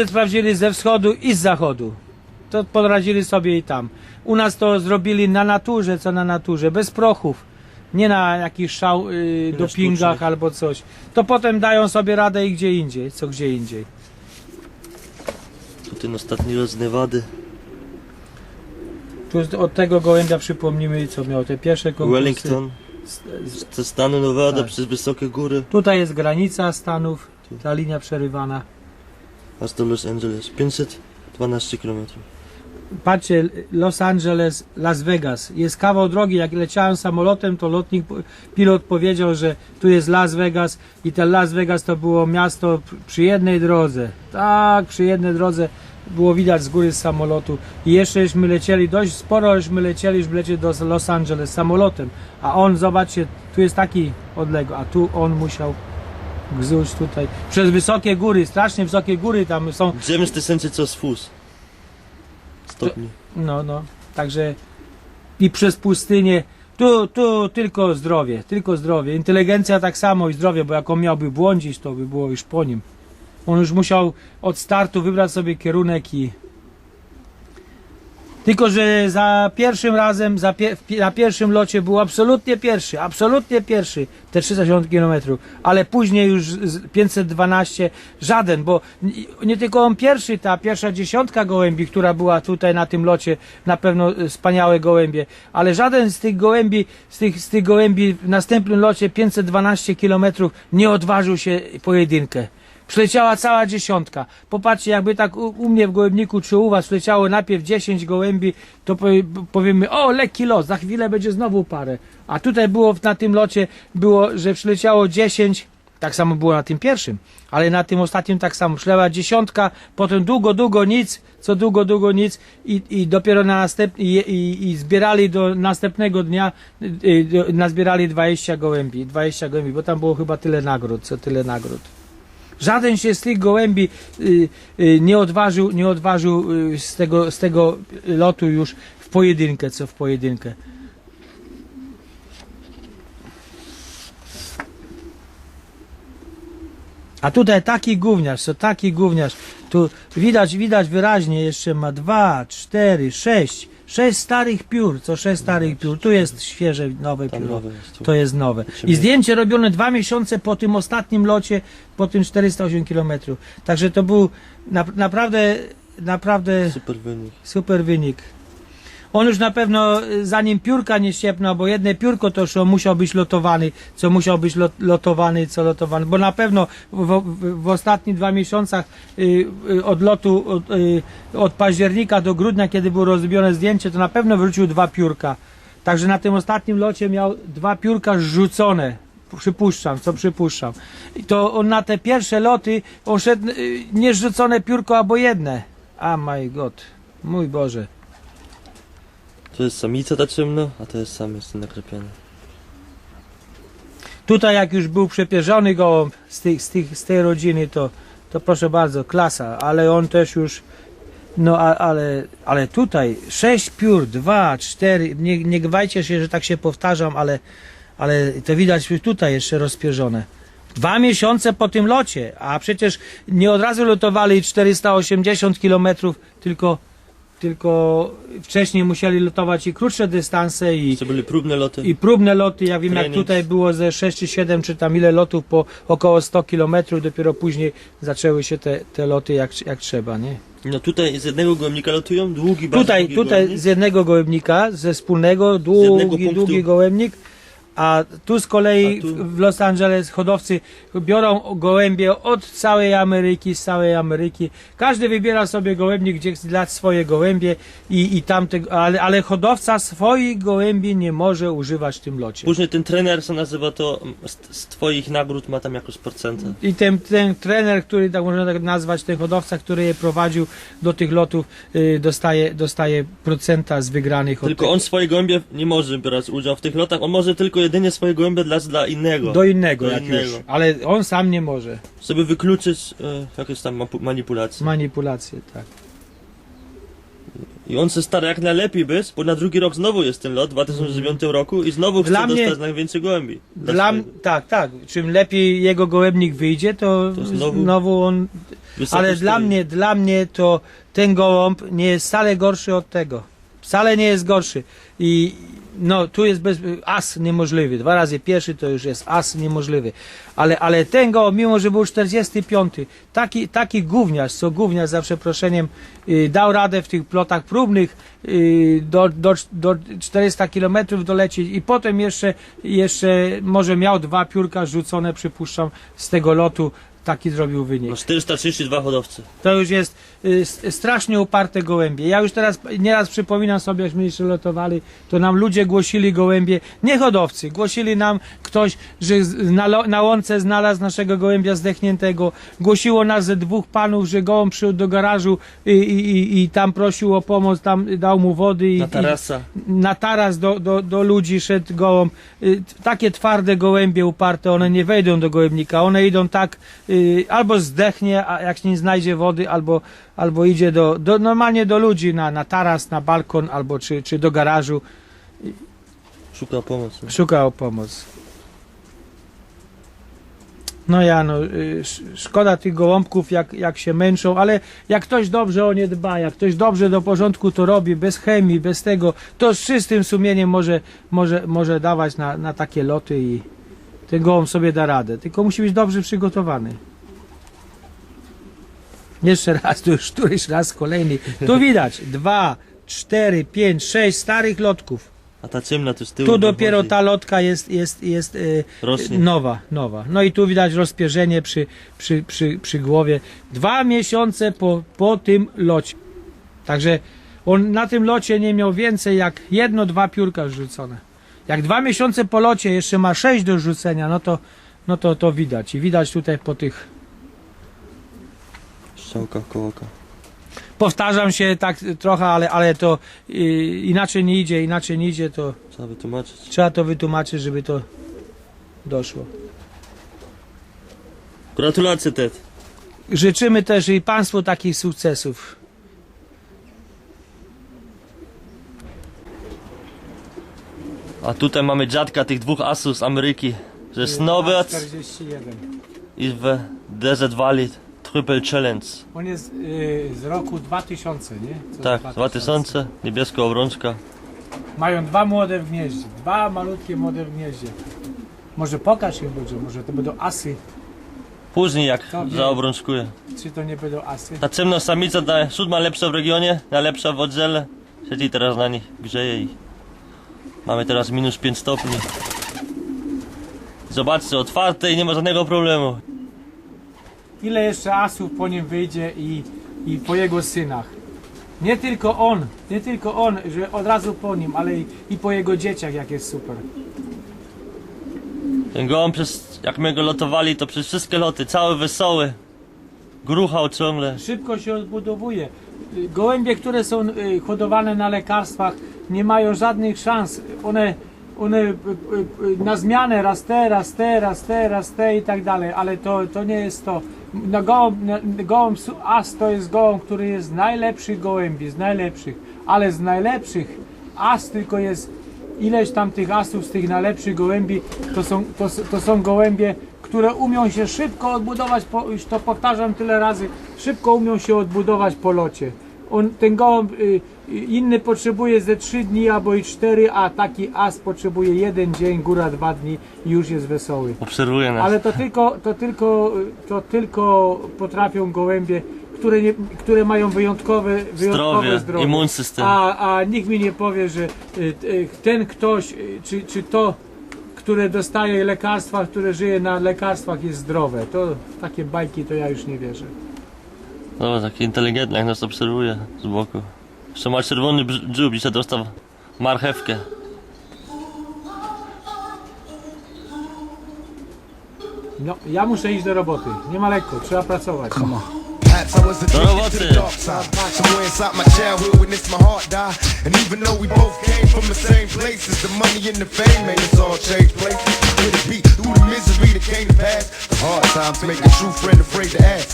Się sprawdzili ze wschodu i z zachodu. To poradzili sobie i tam. U nas to zrobili na naturze, co na naturze, bez prochów. Nie na jakichś szał, y, dopingach sztucznych. albo coś. To potem dają sobie radę i gdzie indziej, co gdzie indziej. Tu ten ostatni raz z Nevady. Tu od tego gołębia przypomnijmy, co miał te pierwsze konkursy. Wellington. Z- z- Ze stanu Nevada Tak. przez wysokie góry Tutaj jest granica Stanów, ta linia przerywana. Aż do Los Angeles. 512 km. Patrzcie, Los Angeles, Las Vegas. Jest kawał drogi. Jak leciałem samolotem, to lotnik, pilot powiedział, że tu jest Las Vegas i ten Las Vegas to było miasto przy jednej drodze. Tak, przy jednej drodze było widać z góry z samolotu. I jeszcze żeśmy lecieli, dość sporo żeśmy lecieli, żeby lecieć do Los Angeles samolotem. A on, zobaczcie, tu jest taki odległy, a tu on musiał gzuć tutaj. Przez wysokie góry, strasznie wysokie góry tam są. 9 tysięcy co z fus. Stopni. No, no. Także i przez pustynię. Tu, tu tylko zdrowie, tylko zdrowie. Inteligencja tak samo i zdrowie, bo jak on miałby błądzić, to by było już po nim. On już musiał od startu wybrać sobie kierunek i. Tylko, że za pierwszym razem, za pie, na pierwszym locie był absolutnie pierwszy, absolutnie pierwszy, te 360 km, ale później już z 512 żaden, bo nie- nie tylko on pierwszy, ta pierwsza dziesiątka gołębi, która była tutaj na tym locie, na pewno e, wspaniałe gołębie, ale żaden z tych gołębi, z tych, z tych gołębi w następnym locie 512 km nie odważył się pojedynkę. Przyleciała cała dziesiątka. Popatrzcie, jakby tak u, u mnie w gołębniku czy u was przyleciało najpierw 10 gołębi, to powie, powiemy, o lekki los, za chwilę będzie znowu parę. A tutaj było na tym locie, było, że przyleciało 10, tak samo było na tym pierwszym, ale na tym ostatnim tak samo. Przyleciała dziesiątka, potem długo, długo nic, co długo, długo nic i, i dopiero na następny, i, i, i zbierali do następnego dnia, y, y, nazbierali 20 gołębi, 20 gołębi, bo tam było chyba tyle nagród, co tyle nagród. Żaden się z tych gołębi y, y, nie odważył, nie odważył y, z, tego, z tego lotu już w pojedynkę, co w pojedynkę. A tutaj taki gówniarz, co taki gówniarz. Tu widać, widać wyraźnie jeszcze ma dwa, cztery, sześć, sześć starych piór, co sześć starych piór. Tu jest świeże, nowe Tam pióro. nowe jest. Tu. To jest nowe. I zdjęcie robione dwa miesiące po tym ostatnim locie, po tym 408 km. Także to był na, naprawdę, naprawdę Super wynik. super wynik. On już na pewno, y, zanim piórka nie ściepnął, bo jedne piórko to już musiał być lotowany, co musiał być lot, lotowany, co lotowany, bo na pewno w, w, w ostatnich dwa miesiącach y, y, od lotu, od, y, od października do grudnia, kiedy było rozrobione zdjęcie, to na pewno wrócił dwa piórka. Także na tym ostatnim locie miał dwa piórka rzucone. Przypuszczam, co przypuszczam. I to on na te pierwsze loty, on szedł y, nie rzucone piórko, albo jedne. A my god, mój Boże. To jest samica ta ciemna, a to jest samiec ten naklepiony. Tutaj jak już był przepierzony gołąb z, tych, z, tych, z tej rodziny, to, to proszę bardzo, klasa, ale on też już, no a, ale, ale tutaj sześć piór, dwa, cztery, nie, nie gwajcie się, że tak się powtarzam, ale, ale to widać tutaj jeszcze rozpierzone. Dwa miesiące po tym locie, a przecież nie od razu lotowali 480 km, tylko, tylko wcześniej musieli lotować i krótsze dystanse i, To były próbne loty. i próbne loty, ja wiem jak Trening. tutaj było ze 6 czy 7 czy tam ile lotów po około 100 km, dopiero później zaczęły się te, te loty jak, jak trzeba, nie? No tutaj z jednego gołębnika lotują, długi, bardzo Tutaj, długi tutaj gołębnik. z jednego gołębnika, ze wspólnego, jednego długi, punktu. długi gołębnik, a tu z kolei tu- w- Los Angeles hodowcy biorą gołębie od całej Ameryki, z całej Ameryki. Każdy wybiera sobie gołębnik, gdzie chce dać swoje gołębie i, i tamte, ale, ale hodowca swoich gołębi nie może używać w tym locie. Później ten trener, co nazywa to, z, z twoich nagród ma tam jakoś procenta. I ten, ten trener, który tak można tak nazwać, ten hodowca, który je prowadził do tych lotów, y, dostaje, dostaje procenta z wygranych Tylko tych- on swoje gołębie nie może brać udział w tych lotach, on może tylko jedynie swoje gołębie dać dla innego. do innego, do jak innego. już. Ale on sam nie może. Żeby wykluczyć e, jakieś tam mapu- manipulacje. Manipulacje, tak. I on se stara jak najlepiej być, bo na drugi rok znowu jest ten lot, w 2009 roku i znowu chce Dla mnie- dostać najwięcej gołębi. Dla, m- swojego. tak, tak. Czym lepiej jego gołębnik wyjdzie, to, To znowu znowu on Wysoko Ale dla stoi. mnie, dla mnie to ten gołąb nie jest wcale gorszy od tego. Wcale nie jest gorszy. I no, tu jest bez, as niemożliwy. Dwa razy pierwszy to już jest as niemożliwy. Ale, ale ten gołąb, mimo że był 45, taki, taki gówniarz, co gówniarz za przeproszeniem, y, dał radę w tych plotach próbnych y, do, do, do 400 km dolecieć i potem jeszcze, jeszcze może miał dwa piórka rzucone, przypuszczam, z tego lotu. Taki zrobił wynik. No 432 hodowcy. To już jest y, strasznie uparte gołębie. Ja już teraz nieraz przypominam sobie, jak myśmy lotowali, to nam ludzie głosili gołębie, nie hodowcy, głosili nam ktoś, że na, na łące znalazł naszego gołębia zdechniętego. Głosiło nas ze dwóch panów, że gołąb przyszedł do garażu i, i, i, i tam prosił o pomoc, tam dał mu wody i, Na i, tarasa. na taras do, do, do ludzi szedł gołąb. Y, Takie twarde gołębie uparte, one nie wejdą do gołębnika. One idą tak, albo zdechnie, a jak nie znajdzie wody, albo, albo idzie do, do, normalnie do ludzi, na, na taras, na balkon, albo czy, czy do garażu. Szuka pomocy. Szuka o pomoc. No ja, no, y, sz- szkoda tych gołąbków, jak, jak się męczą, ale jak ktoś dobrze o nie dba, jak ktoś dobrze do porządku to robi, bez chemii, bez tego, to z czystym sumieniem może, może, może dawać na, na takie loty i ten gołąb sobie da radę. Tylko musi być dobrze przygotowany. Jeszcze raz, to już któryś raz kolejny. Tu widać dwa, cztery, pięć, sześć starych lotków. A ta ciemna tu z tyłu. Tu dopiero ta lotka jest, jest, jest y, nowa, nowa. No i tu widać rozpierzenie przy, przy, przy, przy głowie. Dwa miesiące po, po tym locie. Także on na tym locie nie miał więcej jak jedno, dwa piórka rzucone. Jak dwa miesiące po locie jeszcze ma sześć do rzucenia, no to, no to, to widać. I widać tutaj po tych Strzałka koło oka. Powtarzam się tak trochę, ale, ale to y, inaczej nie idzie, inaczej nie idzie, to Trzeba wytłumaczyć. trzeba to wytłumaczyć, żeby to doszło. Gratulacje Ted. Życzymy też i Państwu takich sukcesów. A tutaj mamy dziadka tych dwóch asów z Ameryki. Że Snowbird 41. i w Desert Valley Triple Challenge. On jest y, z roku 2000, nie? Co Tak, 2000, niebieska obrączka. Mają dwa młode w gnieździe. Dwa malutkie młode w gnieździe. Może pokaż im ludziom, może to będą asy, Później jak To wiem. zaobrączkuje. czy to nie będą asy. Ta ciemna samica, ta siódma lepsza w regionie, najlepsza w oddziale. Siedzi teraz na nich, grzeje i mamy teraz minus 5 stopni. Zobaczcie, otwarte i nie ma żadnego problemu. Ile jeszcze asów po nim wyjdzie i, i po jego synach. Nie tylko on, nie tylko on, że od razu po nim, ale i, i po jego dzieciach, jak jest super. Ten gołąb przez, jak my go lotowali, to przez wszystkie loty, cały wesoły. Gruchał ciągle. Szybko się odbudowuje. Gołębie, które są y, hodowane na lekarstwach, nie mają żadnych szans. One, one y, y, y, na zmianę raz te, raz te, raz te, raz te i tak dalej, ale to, to nie jest to. Na gołąb, gołąb as to jest gołąb, który jest z najlepszych gołębi, z najlepszych, ale z najlepszych as tylko jest ileś tam tych asów z tych najlepszych gołębi, to są, to, to są gołębie, które umią się szybko odbudować, po, już to powtarzam tyle razy, szybko umią się odbudować po locie. On, ten gołąb y, y, inny potrzebuje ze 3 dni albo i 4, a taki as potrzebuje jeden dzień, góra dwa dni i już jest wesoły. Obserwuje nas. Ale to tylko, to tylko, to tylko potrafią gołębie, które, nie, które mają wyjątkowe, wyjątkowe Zdrowie, zdrowie. immunsystem. A, a nikt mi nie powie, że y, y, ten ktoś, y, czy, czy to, które dostaje lekarstwa, które żyje na lekarstwach jest zdrowe. To takie bajki to ja już nie wierzę. Zobacz, taki inteligentny, jak nas obserwuje z boku. Jeszcze ma czerwony dziób, dzisiaj dostał marchewkę. No, ja muszę iść do roboty. Nie ma lekko, trzeba pracować. I was addicted to roboty. the dark side. Somewhere inside my childhood when this my heart died. And even though we both came from the same places, the money and the fame made us all change places. Could it be through the misery that came to pass? The hard times make a true friend afraid to ask.